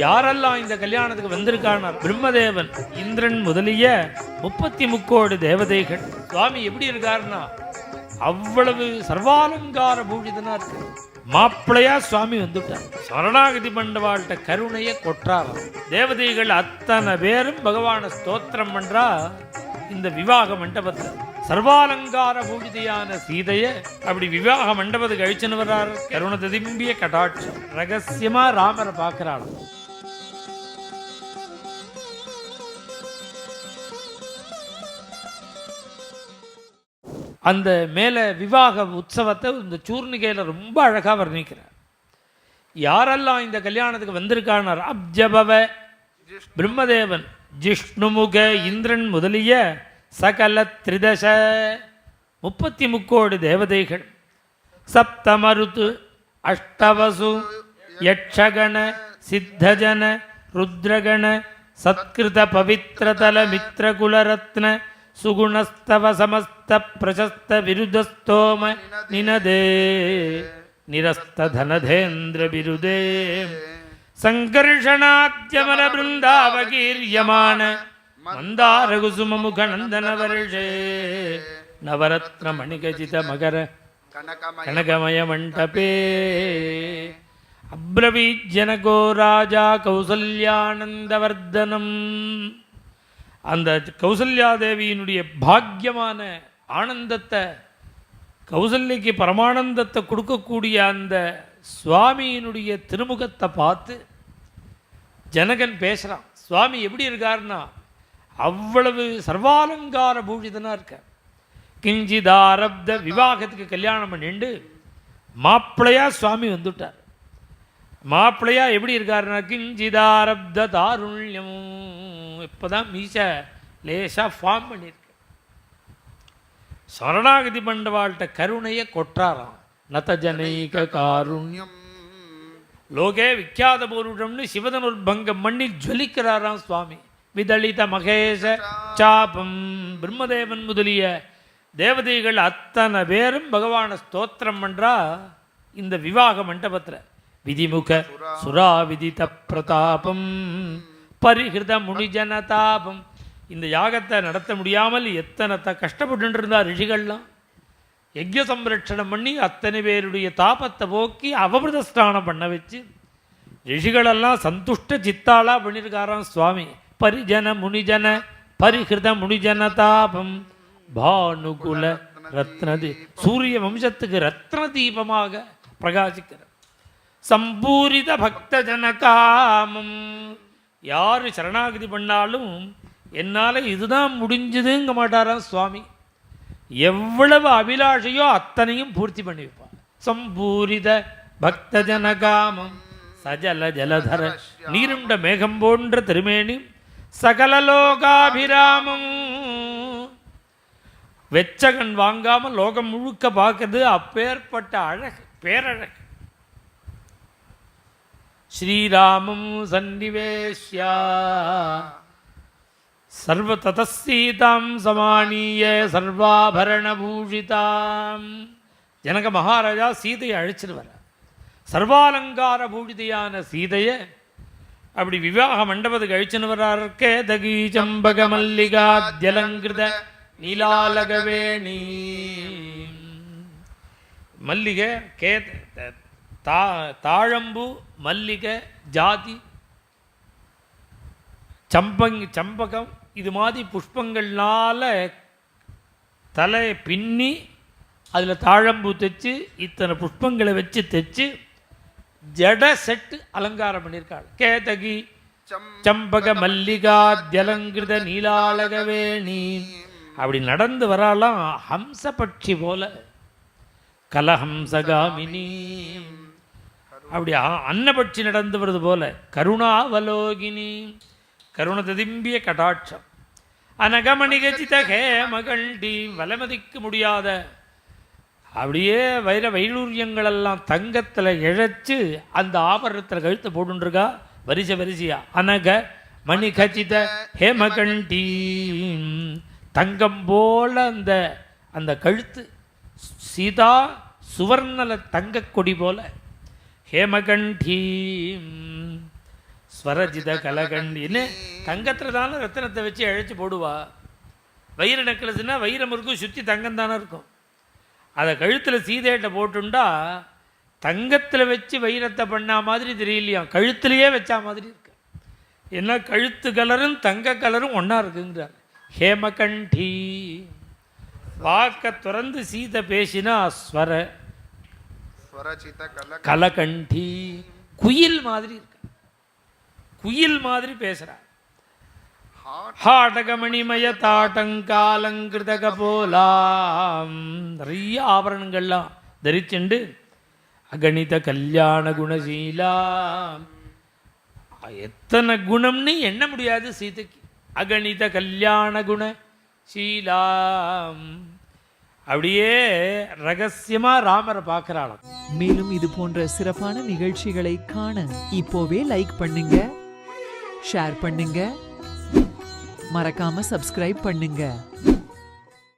யாரெல்லாம் இந்த கல்யாணத்துக்கு வந்திருக்கான பிரம்மதேவன் இந்திரன் முதலிய முப்பத்தி முக்கோடு தேவதைகள். சுவாமி எப்படி இருக்காருன்னா அவ்வளவு சர்வாலங்கார பூஜிதனா இருக்கு மாப்பிள்ளையா சுவாமி வந்துட்டார். சரணாகதி மண்டவாள்கிட்ட கருணைய கொற்றாராம் தேவதைகள் அத்தனை பேரும் பகவான ஸ்தோத்திரம் பண்றா இந்த விவாக மண்டபத்தில். சர்வாலங்கார பூஜிதையான சீதைய அப்படி விவாக மண்டபத்துக்கு அழிச்சுன்னு வர்றாரு. கருண ததிம்பிய கடாட்சம். ரகசியமா ராமரை பார்க்கறாளாம் அந்த மேலே விவாக உற்சவத்தை இந்த சூர்ணிகையில் ரொம்ப அழகாக வர்ணிக்கிறார். யாரெல்லாம் இந்த கல்யாணத்துக்கு வந்திருக்கானார் அப்ஜபவ பிரம்மதேவன் ஜிஷ்ணுமுக இந்திரன் முதலிய சகல திரிதச முப்பத்தி முக்கோடி தேவதைகள். சப்தமருத்து அஷ்டவசு யட்சகண சித்தஜன ருத்ரகண சத்கிருத பவித்ரதல மித்ரகுலரத்ன சுகுணஸ்தவ சமஸ்த பிரசஸ்த விருதஸ்தோம நினதே நிரஸ்த தனதேந்திர விருதே சங்கர்ஷணாத்யமல பிருந்தாவகீரியமான மந்தாரகுசுமமுக நந்தன வருஷே நவரத்ன மணிகஜித மகர கனகமய மண்டபே அப்ரவீஜனகோ ராஜா கௌசல்யானந்தவர்தனம் அந்த கௌசல்யாதேவியினுடைய பாக்கியமான ஆனந்தத்தை கௌசல்யக்கு பரமானந்தத்தை கொடுக்கக்கூடிய அந்த சுவாமியினுடைய திருமுகத்தை பார்த்து ஜனகன் பேசுகிறான் சுவாமி எப்படி இருக்காருன்னா அவ்வளவு சர்வாலங்கார பூஷிதனாக இருக்க கிஞ்சிதாரப்த விவாகத்துக்கு கல்யாணம் பண்ணிண்டு மாப்பிள்ளையா சுவாமி வந்துட்டார். மாப்பிள்ளையா எப்படி இருக்காருன்னா கிஞ்சிதாரப்த தாருண்யம். இப்போதான் மீச லேசாக ஃபார்ம் பண்ணியிருக்கு சரணாகதி மண்டவாள்கிட்ட கருணையை கொற்றாராம். நதஜனைக காருண்யம். லோகே விக்யாத பூருஷம்னு சிவதனுர்பங்கம் பண்ணி ஜொலிக்கிறாராம் சுவாமி. விதளித மகேஷ சாபம். பிரம்மதேவன் முதலிய தேவதைகள் அத்தனை பேரும் பகவான ஸ்தோத்திரம் பண்றா இந்த விவாக மண்டபத்தில். விதிமுக சுரா விதித பிரதாபம். பரிகிருத முனிஜனதாபம். இந்த யாகத்தை நடத்த முடியாமல் எத்தனை த கஷ்டப்பட்டு இருந்தா ரிஷிகள்லாம். யஜ்ய சம்ரட்சணம் பண்ணி அத்தனை பேருடைய தாபத்தை போக்கி அவபிரத ஸ்நானம் பண்ண வச்சு ரிஷிகளெல்லாம் சந்துஷ்ட சித்தாளா பண்ணியிருக்காராம் சுவாமி. பரிஜன முனிஜன பரிகிருத முனிஜன தாபம் பானுகுல ரத்னதி சூரிய வம்சத்துக்கு ரத்ன தீபமாக பிரகாசிக்கிறார். சம்பூரித பக்த ஜனகாமம் யார் சரணாகதி பண்ணாலும் என்னால் இதுதான் முடிஞ்சுதுங்க மாட்டாராம் சுவாமி. எவ்வளவு அபிலாஷையோ அத்தனையும் பூர்த்தி பண்ணி வைப்பார். சம்பூரித பக்த ஜனகாமம் சஜல ஜலதர நீருண்ட மேகம் போன்ற திருமேனி சகல லோகாபிராமம். வெச்சகன் வாங்காமல் லோகம் முழுக்க பார்க்குறது அப்பேற்பட்ட அழகு பேரழகு. ஸ்ரீராமம் சன்னிவேஷ்யா. சர்வதீதாம் சமானிய சர்வாபரணபூஷிதாம். ஜனக மகாராஜா சீதையை அழைச்சிட்டு சர்வாலங்கார பூஜிதையான சீதையை அப்படி விவாக மண்டபத்துக்கு அழிச்சுன்னு வர்றாருக்கே தகி சம்பக மல்லிகா ஜலங்கிருத நீலாலகவேணி. மல்லிகை கே தா தாழம்பு மல்லிகை ஜாதி சம்பங் சம்பகம் இது மாதிரி புஷ்பங்கள்னால தலை பின்னி அதில் தாழம்பூ தைச்சு இத்தனை புஷ்பங்களை வச்சு தைச்சு ஜட செட்டு அலங்காரம் பண்ணியிருக்காள். கேதகி சம்பக மல்லிகா ஜலங்கிருத நீலாலகவேணி அப்படி நடந்து வராலாம் ஹம்சபட்சி போல. கலஹம்சகாமினி அப்படி அன்னபட்சி நடந்து வருது போல. கருணாவலோகினி. கருண ததிம்பிய கடாட்சம். அனகமணிகச்சித ஹேமகண்டி வலமதிக்க முடியாத. அப்படியே வைர வைலூரியங்களெல்லாம் தங்கத்தில் இழைச்சு அந்த ஆபரணத்தில் கழுத்து போட்டுருக்கா வரிசை வரிசையா. அனக மணி கச்சித ஹேமகண்டி தங்கம் போல அந்த அந்த கழுத்து. சீதா சுவர்ணல தங்க கொடி போல. ஹேமகண்டி ஸ்வரஜித கலகண்டின்னு தங்கத்தில் தானே ரத்தினத்தை வச்சு அழைச்சி போடுவா. வைர நெக்லஸ்னால் வைரம் இருக்கும் சுற்றி தங்கம் தானே இருக்கும். அதை கழுத்தில் சீதையிட்ட போட்டுண்டா தங்கத்தில் வச்சு வைரத்தை பண்ணா மாதிரி தெரியலையாம் கழுத்துலையே வச்சா மாதிரி இருக்கு. ஏன்னா கழுத்து கலரும் தங்க கலரும் ஒன்றா இருக்குங்கிறார். ஹேமகண்டி வாக்க துறந்து சீதை பேசினா ஸ்வர கலகண்டி. குயில் மாதிரி இருக்கு. குயில் மாதிரி பேசுறா. ஹாட் ஹாடகமணிமய தாட்டங்காலங்கிருதக போலாம். நிறைய ஆபரணங்கள்லாம் தரிச்சுண்டு அகணித கல்யாண குணசீலா எத்தனை குணம்னு எண்ண முடியாது சீதைக்கு. அகணித கல்யாண குண சீலாம் அப்படியே ரகசியமா ராமரை பார்க்கறாளாம். மேலும் இது போன்ற சிறப்பான நிகழ்ச்சிகளை காண இப்போவே லைக் பண்ணுங்க ஷேர் பண்ணுங்க மறக்காம சப்ஸ்கிரைப் பண்ணுங்க.